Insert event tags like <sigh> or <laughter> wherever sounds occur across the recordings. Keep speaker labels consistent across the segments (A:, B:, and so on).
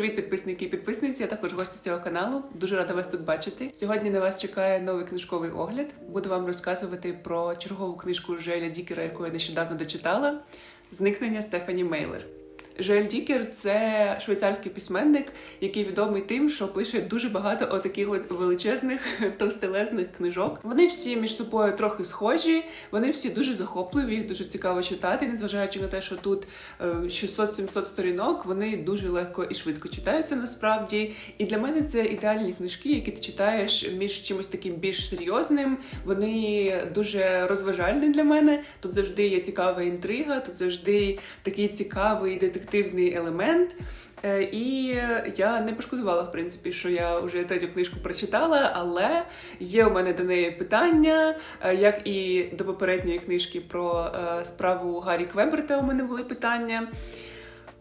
A: привіт, підписники і підписниці, а також гості цього каналу. Дуже рада вас тут бачити. Сьогодні на вас чекає новий книжковий огляд. Буду вам розказувати про чергову книжку Желя Дікера, яку я нещодавно дочитала. Зникнення Стефані Мейлер. Жоель Дікер це швейцарський письменник, який відомий тим, що пише дуже багато отаких от величезних <laughs> товстелезних книжок. Вони всі між собою трохи схожі, вони всі дуже захопливі, їх дуже цікаво читати, незважаючи на те, що тут е, 600-700 сторінок, вони дуже легко і швидко читаються насправді. І для мене це ідеальні книжки, які ти читаєш між чимось таким більш серйозним. Вони дуже розважальні для мене. Тут завжди є цікава інтрига, тут завжди такий цікавий детективний елемент. Е, І я не пошкодувала, в принципі, що я вже третю книжку прочитала, але є у мене до неї питання, е, як і до попередньої книжки про е, справу Гаррі Квеберта. У мене були питання.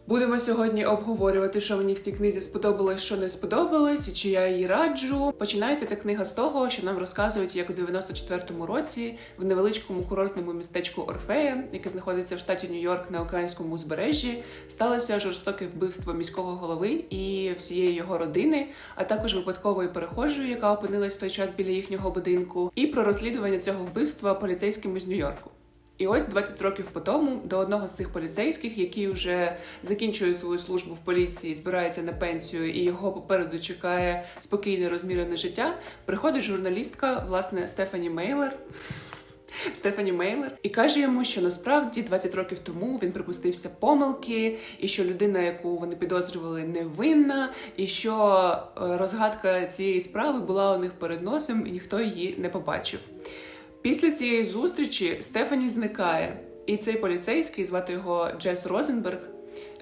A: Будемо сьогодні обговорювати, що мені в цій книзі сподобалось, що не сподобалось, і чи я її раджу. Починається ця книга з того, що нам розказують, як у 94-му році в невеличкому курортному містечку Орфея, яке знаходиться в штаті Нью-Йорк на океанському узбережжі, сталося жорстоке вбивство міського голови і всієї його родини, а також випадкової перехожої, яка опинилась в той час біля їхнього будинку, і про розслідування цього вбивства поліцейськими з Нью-Йорку. І ось 20 років по тому до одного з цих поліцейських, який вже закінчує свою службу в поліції, збирається на пенсію, і його попереду чекає спокійне розмірене життя, приходить журналістка, власне, Стефані Мейлер. <laughs> Стефані Мейлер і каже йому, що насправді 20 років тому він припустився помилки, і що людина, яку вони підозрювали, невинна, і що е, розгадка цієї справи була у них перед носом, і ніхто її не побачив. Після цієї зустрічі Стефані зникає, і цей поліцейський, звати його Джес Розенберг.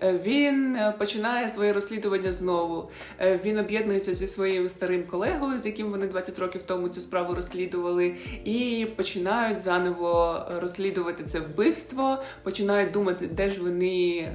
A: Е, Він е, починає своє розслідування знову. Е, Він об'єднується зі своїм старим колегою, з яким вони 20 років тому цю справу розслідували, і починають заново розслідувати це вбивство, починають думати, де ж вони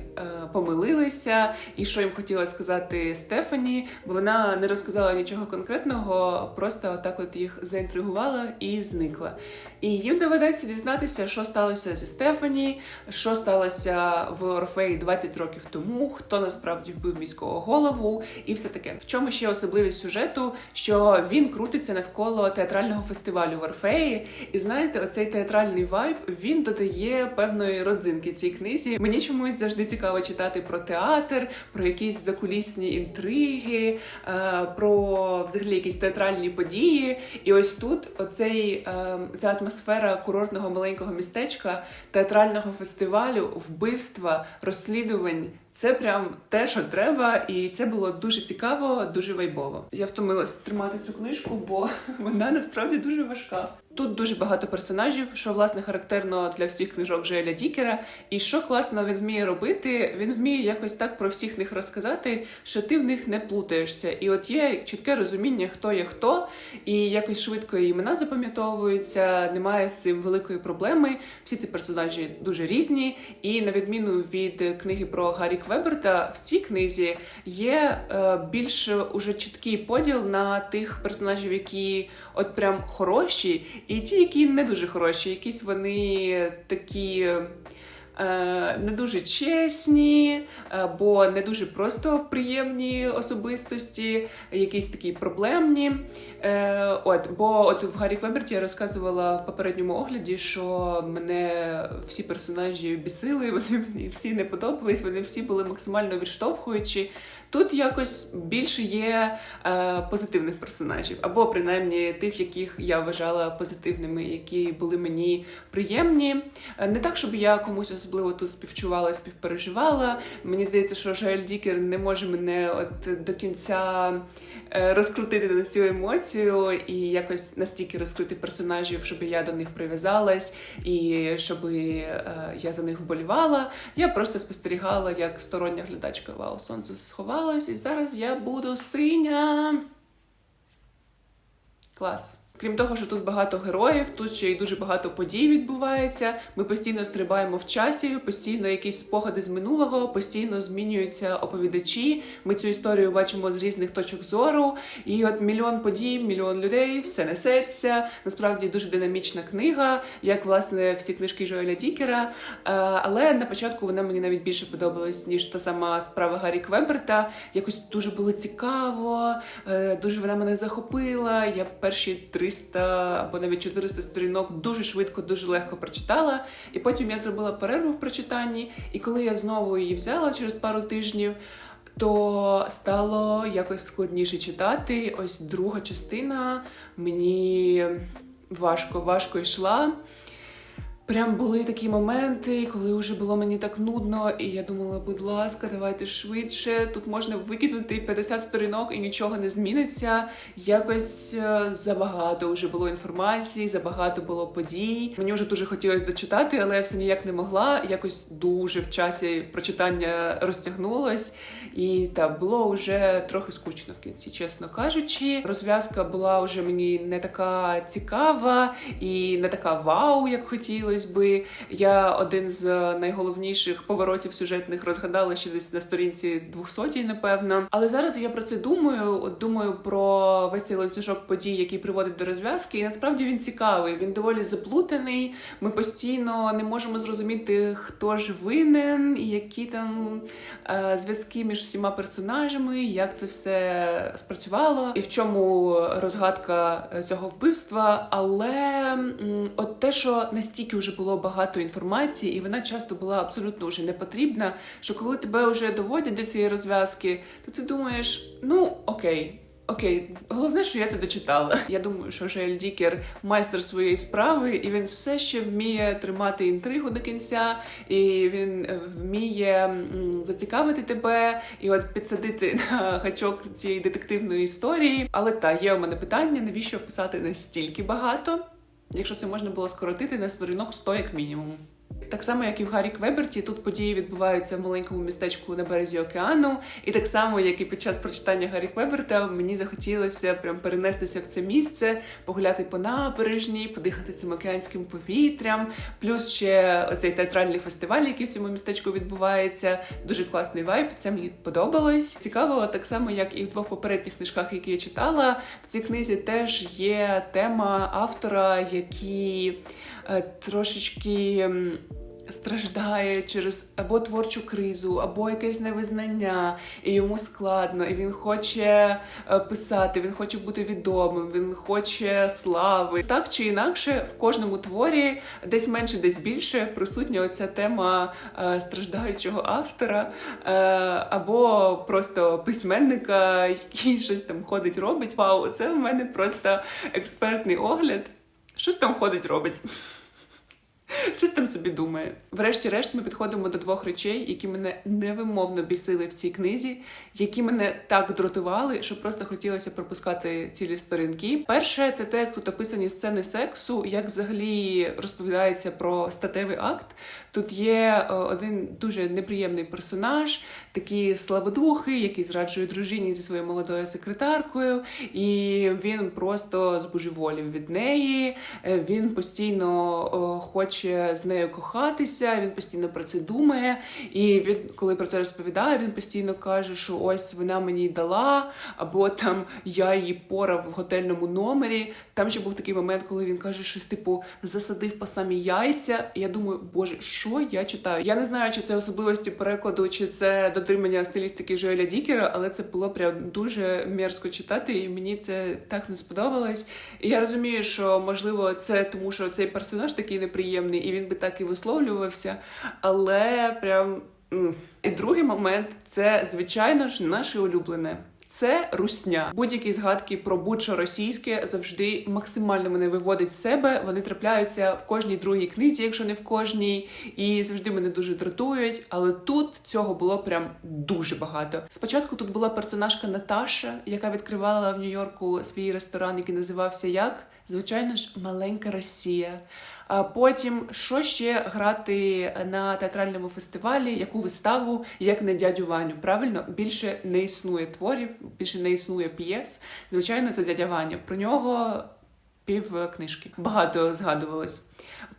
A: помилилися, і що їм хотіла сказати Стефані, бо вона не розказала нічого конкретного, просто отак от їх заінтригувала і зникла. І їм доведеться дізнатися, що сталося зі Стефані, що сталося в Орфеї 20 років тому, хто насправді вбив міського голову, і все таке. В чому ще особливість сюжету, що він крутиться навколо театрального фестивалю в Орфеї. І знаєте, оцей театральний вайб він додає певної родзинки цій книзі. Мені чомусь завжди цікаво читати про театр, про якісь закулісні інтриги, е, про взагалі якісь театральні події. І ось тут оцей е, ця атмосфера курортного маленького містечка, театрального фестивалю, вбивства, розслідувань. and Це прям те, що треба, і це було дуже цікаво, дуже вайбово. Я втомилась тримати цю книжку, бо <laughs> вона насправді дуже важка. Тут дуже багато персонажів, що власне характерно для всіх книжок Жоеля Дікера. І що класно він вміє робити, він вміє якось так про всіх них розказати, що ти в них не плутаєшся. І от є чітке розуміння, хто є хто, і якось швидко імена запам'ятовуються. Немає з цим великої проблеми. Всі ці персонажі дуже різні. І на відміну від книги про Гаррі Квеберта, в цій книзі є е, більш уже чіткий поділ на тих персонажів, які от прям хороші, і ті, які не дуже хороші. Якісь вони такі. Е, Не дуже чесні, або не дуже просто приємні особистості, якісь такі проблемні. Е, От, бо от в Гаррі Квеберті я розказувала в попередньому огляді, що мене всі персонажі бісили, <laughs> вони мені всі не подобались, вони всі були максимально відштовхуючі. Тут якось більше є е, позитивних персонажів, або принаймні тих, яких я вважала позитивними, які були мені приємні. Е, Не так, щоб я комусь особливо тут співчувала, співпереживала. Мені здається, що Жоель Дікер не може мене от до кінця е, розкрутити на цю емоцію і якось настільки розкрити персонажів, щоб я до них прив'язалась і щоб е, я за них вболівала. Я просто спостерігала, як стороння глядачка Вау, сонце сховалось, і зараз я буду синя. Клас. Крім того, що тут багато героїв, тут ще й дуже багато подій відбувається. Ми постійно стрибаємо в часі, постійно якісь спогади з минулого, постійно змінюються оповідачі. Ми цю історію бачимо з різних точок зору. І от мільйон подій, мільйон людей, все несеться. Насправді дуже динамічна книга, як власне всі книжки Жоеля Дікера. Е, Але на початку вона мені навіть більше подобалась, ніж та сама справа Гаррі Квеберта. Якось дуже було цікаво, е, дуже вона мене захопила. Я перші 300 або навіть 400 сторінок дуже швидко, дуже легко прочитала. І потім я зробила перерву в прочитанні. І коли я знову її взяла через пару тижнів. То стало якось складніше читати. Ось друга частина мені важко, важко йшла. Прям були такі моменти, коли вже було мені так нудно, і я думала, будь ласка, давайте швидше. Тут можна викинути 50 сторінок і нічого не зміниться. Якось е, забагато вже було інформації, забагато було подій. Мені вже дуже хотілося дочитати, але я все ніяк не могла. Якось дуже в часі прочитання розтягнулось, і та було вже трохи скучно в кінці, чесно кажучи. Розв'язка була вже мені не така цікава і не така вау, як хотілося би. Я один з найголовніших поворотів сюжетних розгадала ще десь на сторінці 200, напевно. Але зараз я про це думаю. От думаю про весь цей ланцюжок подій, який приводить до розв'язки. І насправді він цікавий. Він доволі заплутаний. Ми постійно не можемо зрозуміти, хто ж винен, і які там е, зв'язки між всіма персонажами, як це все спрацювало, і в чому розгадка е, цього вбивства. Але от те, що настільки вже було багато інформації, і вона часто була абсолютно вже не потрібна. Що коли тебе вже доводять до цієї розв'язки, то ти думаєш, ну окей. Окей, головне, що я це дочитала. Я думаю, що Жоель Дікер майстер своєї справи, і він все ще вміє тримати інтригу до кінця, і він е, вміє зацікавити тебе і от підсадити на гачок цієї детективної історії. Але та є у мене питання, навіщо писати настільки багато, якщо це можна було скоротити на сторінок 100 як мінімум. Так само, як і в Гаррі Квеберті, тут події відбуваються в маленькому містечку на березі океану. І так само, як і під час прочитання Гаррі Квеберта, мені захотілося прям перенестися в це місце, погуляти по набережній, подихати цим океанським повітрям. Плюс ще оцей театральний фестиваль, який в цьому містечку відбувається. Дуже класний вайб. Це мені подобалось. Цікаво, так само, як і в двох попередніх книжках, які я читала. В цій книзі теж є тема автора, які е, трошечки. Страждає через або творчу кризу, або якесь невизнання, і йому складно, і він хоче е, писати, він хоче бути відомим, він хоче слави. Так чи інакше, в кожному творі десь менше, десь більше присутня оця тема е, страждаючого автора, е, або просто письменника, який щось там ходить, робить. Вау, це в мене просто експертний огляд. Щось там ходить, робить. <laughs> Щось там собі думає. Врешті-решт, ми підходимо до двох речей, які мене невимовно бісили в цій книзі, які мене так дратували, що просто хотілося пропускати цілі сторінки. Перше, це те, як тут описані сцени сексу, як взагалі розповідається про статевий акт. Тут є е, один дуже неприємний персонаж, такий слабодухий, який зраджує дружині зі своєю молодою секретаркою, і він просто збожеволів від неї. Е, Він постійно е, хоче з нею кохатися, він постійно про це думає. І він, коли про це розповідає, він постійно каже, що ось вона мені дала, або там я її порав в готельному номері. Там ще був такий момент, коли він каже, щось типу засадив по самі яйця. І я думаю, боже, що я читаю? Я не знаю, чи це особливості перекладу, чи це дотримання стилістики Жоеля Дікера, але це було прям дуже мерзко читати, і мені це так не сподобалось. І я розумію, що можливо це тому, що цей персонаж такий неприємний, і він би так і висловлювався. Але прям. І другий момент це, звичайно ж, наше улюблене. Це русня. Будь-які згадки про будь-що російське завжди максимально мене виводить з себе. Вони трапляються в кожній другій книзі, якщо не в кожній, і завжди мене дуже дратують. Але тут цього було прям дуже багато. Спочатку тут була персонажка Наташа, яка відкривала в Нью-Йорку свій ресторан, який називався як звичайно ж маленька Росія. Потім що ще грати на театральному фестивалі, яку виставу, як не дядю Ваню? Правильно, більше не існує творів, більше не існує п'єс. Звичайно, це дядя Ваня. Про нього пів книжки. Багато згадувалось.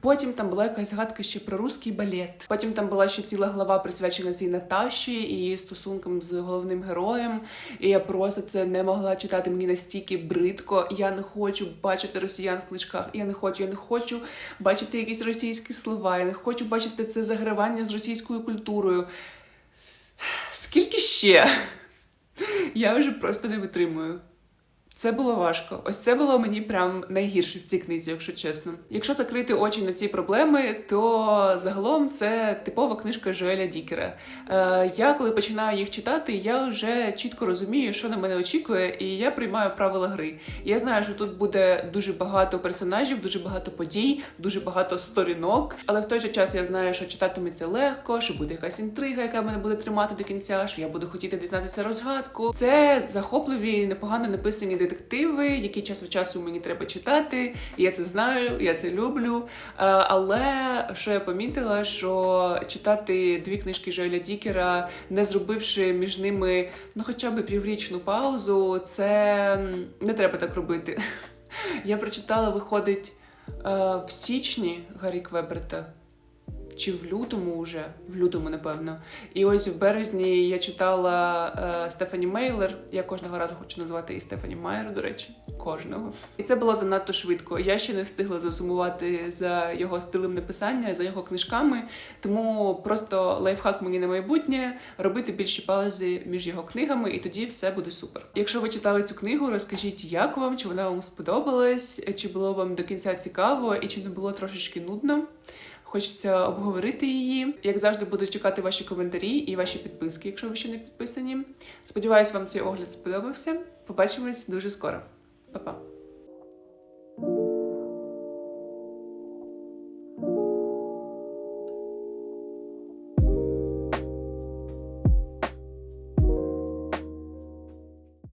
A: Потім там була якась згадка ще про русський балет. Потім там була ще ціла глава присвячена цій Наташі і її стосункам з головним героєм. І я просто це не могла читати мені настільки бридко. Я не хочу бачити росіян в книжках. Я не хочу, я не хочу бачити якісь російські слова. Я не хочу бачити це загравання з російською культурою. Скільки ще? Я вже просто не витримую. Це було важко. Ось це було мені прям найгірше в цій книзі, якщо чесно. Якщо закрити очі на ці проблеми, то загалом це типова книжка Жоеля Дікера. Е, я коли починаю їх читати, я вже чітко розумію, що на мене очікує, і я приймаю правила гри. Я знаю, що тут буде дуже багато персонажів, дуже багато подій, дуже багато сторінок. Але в той же час я знаю, що читатиметься легко, що буде якась інтрига, яка мене буде тримати до кінця, що я буду хотіти дізнатися розгадку. Це захопливі, непогано написані детективи, які час від часу мені треба читати. Я це знаю, я це люблю. Е, Але що я помітила, що читати дві книжки Жоеля Дікера, не зробивши між ними ну хоча б піврічну паузу, це не треба так робити. <laughs> Я прочитала, виходить е, в січні Гаррі Квеберта. Чи в лютому вже, в лютому, напевно. І ось в березні я читала е, Стефані Мейлер. Я кожного разу хочу назвати і Стефані Майер, до речі, кожного. І це було занадто швидко. Я ще не встигла засумувати за його стилем написання, за його книжками. Тому просто лайфхак мені на майбутнє робити більші паузи між його книгами, і тоді все буде супер. Якщо ви читали цю книгу, розкажіть, як вам, чи вона вам сподобалась, чи було вам до кінця цікаво, і чи не було трошечки нудно. Хочеться обговорити її. Як завжди, буду чекати ваші коментарі і ваші підписки, якщо ви ще не підписані. Сподіваюсь, вам цей огляд сподобався. Побачимось дуже скоро. Па-па!